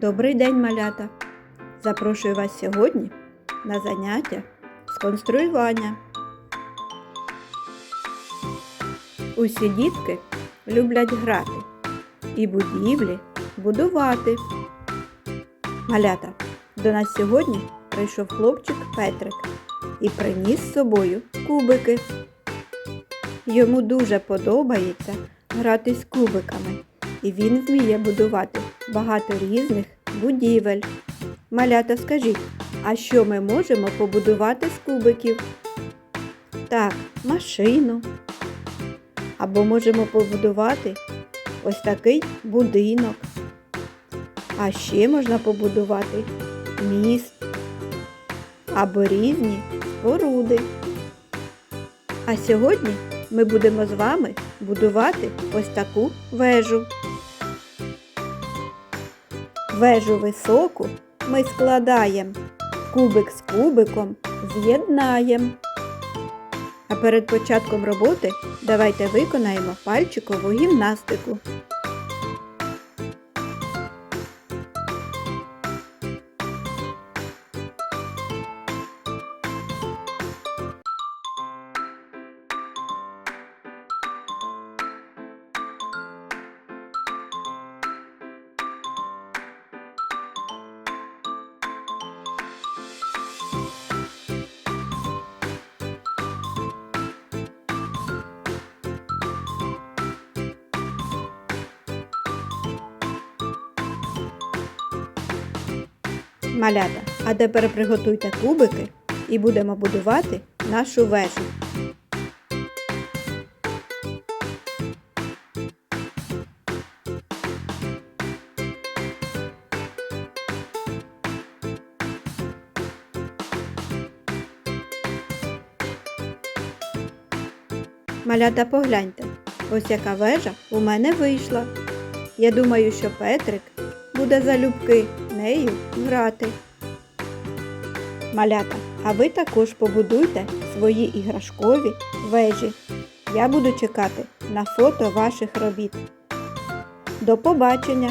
Добрий день, малята! Запрошую вас сьогодні на заняття з конструювання. Усі дітки люблять грати і будівлі будувати. Малята, до нас сьогодні прийшов хлопчик Петрик і приніс з собою кубики. Йому дуже подобається грати з кубиками, і він вміє будувати багато різних будівель. Малята, скажіть, а що ми можемо побудувати з кубиків? Так, машину. Або можемо побудувати ось такий будинок. А ще можна побудувати міст або різні споруди. А сьогодні ми будемо з вами будувати ось таку вежу. Вежу високу ми складаємо, кубик з кубиком з'єднаємо. А перед початком роботи давайте виконаємо пальчикову гімнастику. Малята, а тепер приготуйте кубики і будемо будувати нашу вежу. Малята, погляньте, ось яка вежа у мене вийшла. Я думаю, що Петрик буде залюбки нею грати. Малята, а ви також побудуйте свої іграшкові вежі. Я буду чекати на фото ваших робіт. До побачення!